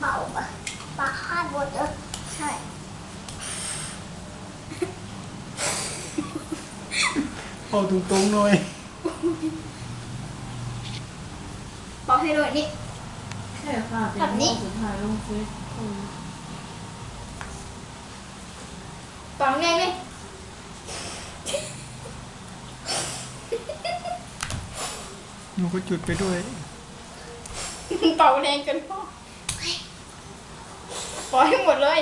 เป่าปะปะคาดบดเออใช่เอาตรงๆหน่อยเป่าให้ด้วยนี่ ใช่ค่ะเป็นแบบนี้สุดท้ายลงเฟซเป่าแรงเลยหนูก็จุดไปด้วย เป่าแรงกันพ่อ เป่าให้หมดเลย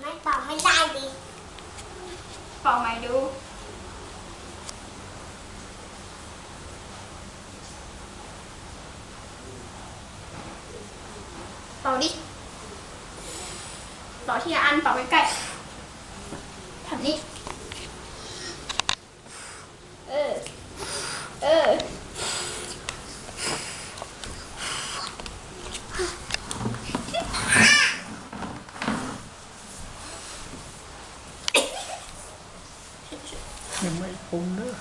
ไม่เป่าไม่ได้ดิเป่าใหม่ดูเป่าดิเป่าที่ละอันเป่าใกล้ๆแบบนี้ เออ เออ ยังไม่ ปรุงเด้อ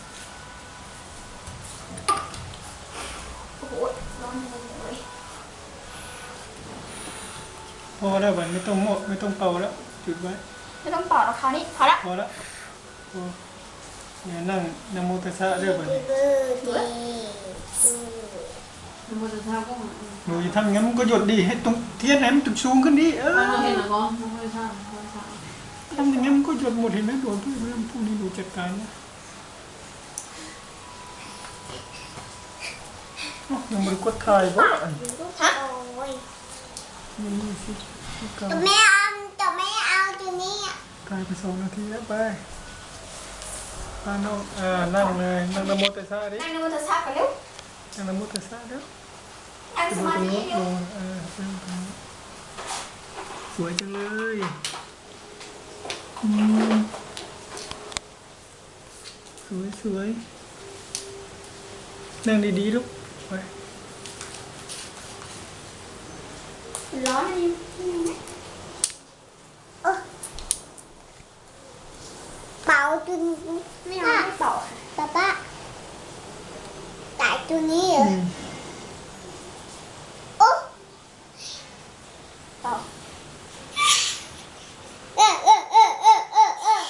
โอ้โหร้อนเลยพอแล้วบัดไม่ต้องหมดไม่ต้องเป่าแล้ว จุดไว้ ไม่ต้องเป่าแล้วคราวนี้พอละพอแล้วพอเนี่ยนั่งนะโมตัสสะเด้อบัดดีนี้เบอร์ดีนโมตัสสะก็มาหนูจะทำอย่างนั้นมันก็หยดดีให้ตรงเทียนไหนมันจุดสูงขึ้นดิเออเราเห็นแล้วก็นโมตัสสะนโมตัสสะทำอย่างนั้นมันก็หยดหมดเห็นไหมโดนเพื่อนเรื่องพวกนี้หนูจัดการนะ ยังไมันกดถ่ายบ่อันฮะโอ้ยนี่สิกาจะไม่เอาจะไม่เอาตัวนี้อะถ่ายไปสองนาทีแล้วไปพาน้องอ่านั่งเลยนั่งนะโมตัสสะดินั่งในมือถือซากันเร็วนั่งนะโมตัสสะเด้อนั่งไปสดูมาตรงธินู้นเร็วดูเออไปดูตรงนู้นสวยจังเลยอืมสวยสวยนั่งดีๆลูกไป ร้อนนี่เป่าจุนไม่เอาไม่เป่าป้าป้าแต่ตัวนี้เหรอ เป่า เออเออเออเออเออเออ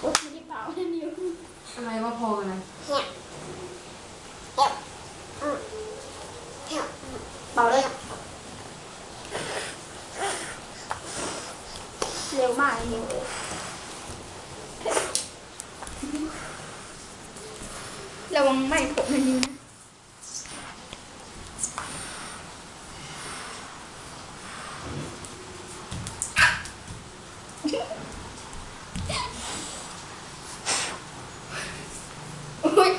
โอ้ยไม่ได้เป่าแค่นิ้ว อะไรว่า พอกันนะเนี่ยเอ็บอืมเอ็บเป่าเลยเร็วมากเลยนิ้วเลยระวังไหม้ผมนะนิ้วนะ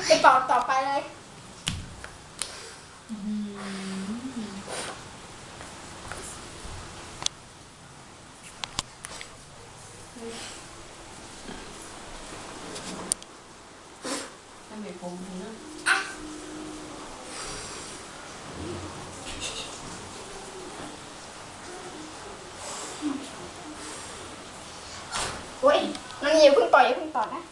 ไปเป่าต่อไปเลยถ้าไมผมนะโอ้ยน้องอย่าเพิ่งปล่อยอย่าเพิ่งปล่อยนะ